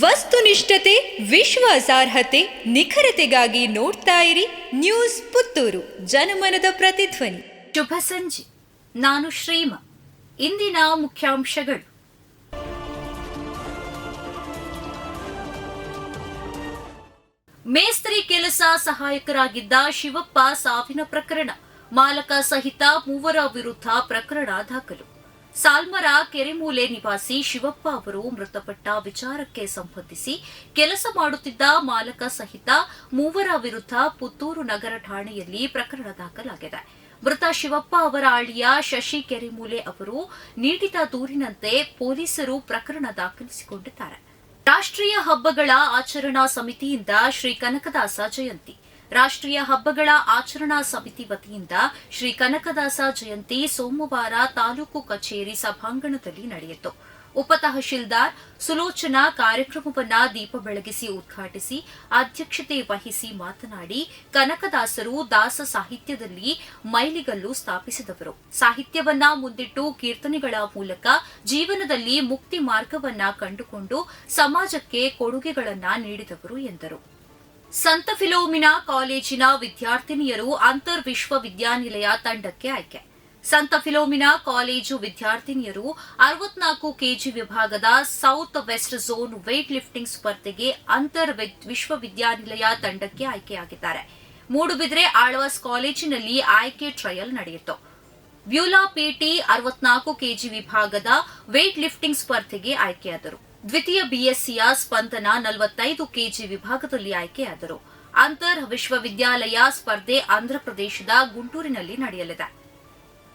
ವಸ್ತುನಿಷ್ಠತೆ, ವಿಶ್ವಾಸಾರ್ಹತೆ, ನಿಖರತೆಗಾಗಿ ನೋಡ್ತಾ ಇರಿ ನ್ಯೂಸ್ ಪುತ್ತೂರು. ಜನಮನದ ಪ್ರತಿಧ್ವನಿ. ಶುಭ ಸಂಜೆ. ನಾನು ಶ್ರೀಮ. ಇಂದಿನ ಮುಖ್ಯಾಂಶಗಳು. ಮೇಸ್ತ್ರಿ ಕೆಲಸ ಸಹಾಯಕರಾಗಿದ್ದ ಶಿವಪ್ಪ ಸಾವಿನ ಪ್ರಕರಣ. ಮಾಲಕ ಸಹಿತ ಮೂವರ ವಿರುದ್ಧ ಪ್ರಕರಣ ದಾಖಲು. ಸಾಲ್ಮರ ಕೆರೆಮೂಲೆ ನಿವಾಸಿ ಶಿವಪ್ಪ ಅವರು ಮೃತಪಟ್ಟ ವಿಚಾರಕ್ಕೆ ಸಂಬಂಧಿಸಿ ಕೆಲಸ ಮಾಡುತ್ತಿದ್ದ ಮಾಲಕ ಸಹಿತ ಮೂವರ ವಿರುದ್ಧ ಪುತ್ತೂರು ನಗರ ಠಾಣೆಯಲ್ಲಿ ಪ್ರಕರಣ ದಾಖಲಾಗಿದೆ. ಮೃತ ಶಿವಪ್ಪ ಅವರ ಅಳಿಯ ಶಶಿ ಕೆರೆಮೂಲೆ ಅವರು ನೀಡಿದ ದೂರಿನಂತೆ ಪೊಲೀಸರು ಪ್ರಕರಣ ದಾಖಲಿಸಿಕೊಂಡಿದ್ದಾರೆ. ರಾಷ್ಟ್ರೀಯ ಹಬ್ಬಗಳ ಆಚರಣಾ ಸಮಿತಿಯಿಂದ ಶ್ರೀ ಕನಕದಾಸ ಜಯಂತಿ. ರಾಷ್ಟ್ರೀಯ ಹಬ್ಬಗಳ ಆಚರಣಾ ಸಮಿತಿ ವತಿಯಿಂದ ಶ್ರೀ ಕನಕದಾಸ ಜಯಂತಿ ಸೋಮವಾರ ತಾಲೂಕು ಕಚೇರಿ ಸಭಾಂಗಣದಲ್ಲಿ ನಡೆಯಿತು. ಉಪ ತಹಶೀಲ್ದಾರ್ ಸುಲೋಚನಾ ಕಾರ್ಯಕ್ರಮವನ್ನ ದೀಪ ಬೆಳಗಿಸಿ ಉದ್ಘಾಟಿಸಿ ಅಧ್ಯಕ್ಷತೆ ವಹಿಸಿ ಮಾತನಾಡಿ, ಕನಕದಾಸರು ದಾಸ ಸಾಹಿತ್ಯದಲ್ಲಿ ಮೈಲಿಗಲ್ಲು ಸ್ಥಾಪಿಸಿದವರು. ಸಾಹಿತ್ಯವನ್ನ ಮುಂದಿಟ್ಟು ಕೀರ್ತನೆಗಳ ಮೂಲಕ ಜೀವನದಲ್ಲಿ ಮುಕ್ತಿ ಮಾರ್ಗವನ್ನ ಕಂಡುಕೊಂಡು ಸಮಾಜಕ್ಕೆ ಕೊಡುಗೆಗಳನ್ನ ನೀಡಿದವರು ಎಂದರು. ಸಂತ ಫಿಲೋಮಿನಾ ಕಾಲೇಜಿನ ವಿದ್ಯಾರ್ಥಿನಿಯರು ಅಂತರ್ ವಿಶ್ವವಿದ್ಯಾನಿಲಯ ತಂಡಕ್ಕೆ ಆಯ್ಕೆ. ಸಂತ ಫಿಲೋಮಿನಾ ಕಾಲೇಜು ವಿದ್ಯಾರ್ಥಿನಿಯರು ಅರವತ್ನಾಲ್ಕು ಕೆಜಿ ವಿಭಾಗದ south west zone weight lifting ಸ್ಪರ್ಧೆಗೆ ಅಂತರ್ ವಿಶ್ವವಿದ್ಯಾನಿಲಯ ತಂಡಕ್ಕೆ ಆಯ್ಕೆಯಾಗಿದ್ದಾರೆ. ಮೂಡುಬಿದ್ರೆ ಆಳ್ವಾಸ್ ಕಾಲೇಜಿನಲ್ಲಿ ಆಯ್ಕೆ ಟ್ರಯಲ್ ನಡೆಯಿತು. ವ್ಯೂಲಾ ಪಿಟಿ ಅರವತ್ನಾಲ್ಕು ಕೆಜಿ ವಿಭಾಗದ ವೇಟ್ ಲಿಫ್ಟಿಂಗ್ ಸ್ಪರ್ಧೆಗೆ ಆಯ್ಕೆಯಾದರು. ದ್ವಿತೀಯ ಬಿಎಸ್ಸಿಯ ಸ್ಪಂದನ ನಲವತ್ತೈದು ಕೆಜಿ ವಿಭಾಗದಲ್ಲಿ ಆಯ್ಕೆಯಾದರು. ಅಂತರ್ ವಿಶ್ವವಿದ್ಯಾಲಯ ಸ್ಪರ್ಧೆ ಆಂಧ್ರಪ್ರದೇಶದ ಗುಂಟೂರಿನಲ್ಲಿ ನಡೆಯಲಿದೆ.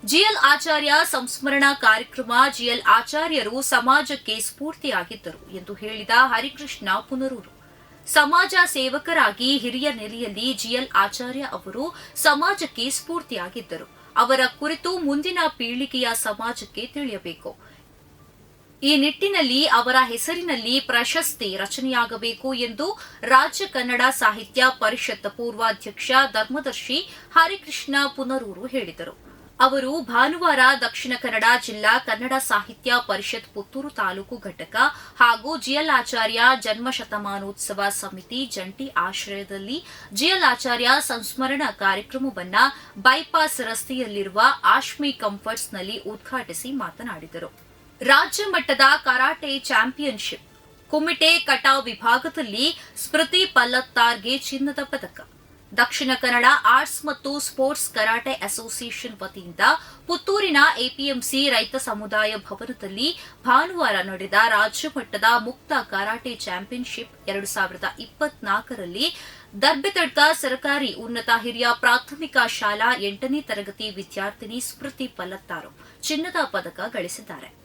ಜಿಎಲ್ ಆಚಾರ್ಯ ಸಂಸ್ಮರಣಾ ಕಾರ್ಯಕ್ರಮ, ಜಿಎಲ್ ಆಚಾರ್ಯರು ಸಮಾಜಕ್ಕೆ ಸ್ಫೂರ್ತಿಯಾಗಿದ್ದರು ಎಂದು ಹೇಳಿದ ಹರಿಕೃಷ್ಣ ಪುನರೂರು. ಸಮಾಜ ಸೇವಕರಾಗಿ ಹಿರಿಯ ನೆಲೆಯಲ್ಲಿ ಜಿಎಲ್ ಆಚಾರ್ಯ ಅವರು ಸಮಾಜಕ್ಕೆ ಸ್ಫೂರ್ತಿಯಾಗಿದ್ದರು. ಅವರ ಕುರಿತು ಮುಂದಿನ ಪೀಳಿಗೆಯ ಸಮಾಜಕ್ಕೆ ತಿಳಿಯಬೇಕು. ಈ ನಿಟ್ಟಿನಲ್ಲಿ ಅವರ ಹೆಸರಿನಲ್ಲಿ ಪ್ರಶಸ್ತಿ ರಚನೆಯಾಗಬೇಕು ಎಂದು ರಾಜ್ಯ ಕನ್ನಡ ಸಾಹಿತ್ಯ ಪರಿಷತ್ ಪೂರ್ವಾಧ್ಯಕ್ಷ ಧರ್ಮದರ್ಶಿ ಹರಿಕೃಷ್ಣ ಪುನರೂರು ಹೇಳಿದರು. ಅವರು ಭಾನುವಾರ ದಕ್ಷಿಣ ಕನ್ನಡ ಜಿಲ್ಲಾ ಕನ್ನಡ ಸಾಹಿತ್ಯ ಪರಿಷತ್ ಪುತ್ತೂರು ತಾಲೂಕು ಘಟಕ ಹಾಗೂ ಜಿಎಲ್ ಆಚಾರ್ಯ ಜನ್ಮ ಶತಮಾನೋತ್ಸವ ಸಮಿತಿ ಜಂಟಿ ಆಶ್ರಯದಲ್ಲಿ ಜಿಎಲ್ ಆಚಾರ್ಯ ಸಂಸ್ಮರಣ ಕಾರ್ಯಕ್ರಮವನ್ನ ಬೈಪಾಸ್ ರಸ್ತೆಯಲ್ಲಿರುವ ಆಶ್ಮಿ ಕಂಫರ್ಟ್ಸ್ನಲ್ಲಿ ಉದ್ಘಾಟಿಸಿ ಮಾತನಾಡಿದರು. ರಾಜ್ಯ ಮಟ್ಟದ ಕರಾಟೆ ಚಾಂಪಿಯನ್ಶಿಪ್. ಕುಮಿಟೆ ಕಟಾವ್ ವಿಭಾಗದಲ್ಲಿ ಸ್ಮೃತಿ ಪಲ್ಲತ್ತಾರ್ಗೆ ಚಿನ್ನದ ಪದಕ. ದಕ್ಷಿಣ ಕನ್ನಡ ಆರ್ಟ್ಸ್ ಮತ್ತು ಸ್ಪೋರ್ಟ್ಸ್ ಕರಾಟೆ ಅಸೋಸಿಯೇಷನ್ ವತಿಯಿಂದ ಪುತ್ತೂರಿನ ಎಪಿಎಂಸಿ ರೈತ ಸಮುದಾಯ ಭವನದಲ್ಲಿ ಭಾನುವಾರ ನಡೆದ ರಾಜ್ಯ ಮಟ್ಟದ ಮುಕ್ತ ಕರಾಟೆ ಚಾಂಪಿಯನ್ಶಿಪ್ ಎರಡು ಸಾವಿರದ ಇಪ್ಪತ್ನಾಲ್ಕರಲ್ಲಿ ದರ್ಬೆತಡ್ಕ ಸರ್ಕಾರಿ ಉನ್ನತ ಹಿರಿಯ ಪ್ರಾಥಮಿಕ ಶಾಲಾ ಎಂಟನೇ ತರಗತಿ ವಿದ್ಯಾರ್ಥಿನಿ ಸ್ಮೃತಿ ಪಲ್ಲತ್ತಾರು ಚಿನ್ನದ ಪದಕ ಗಳಿಸಿದ್ದಾರೆ.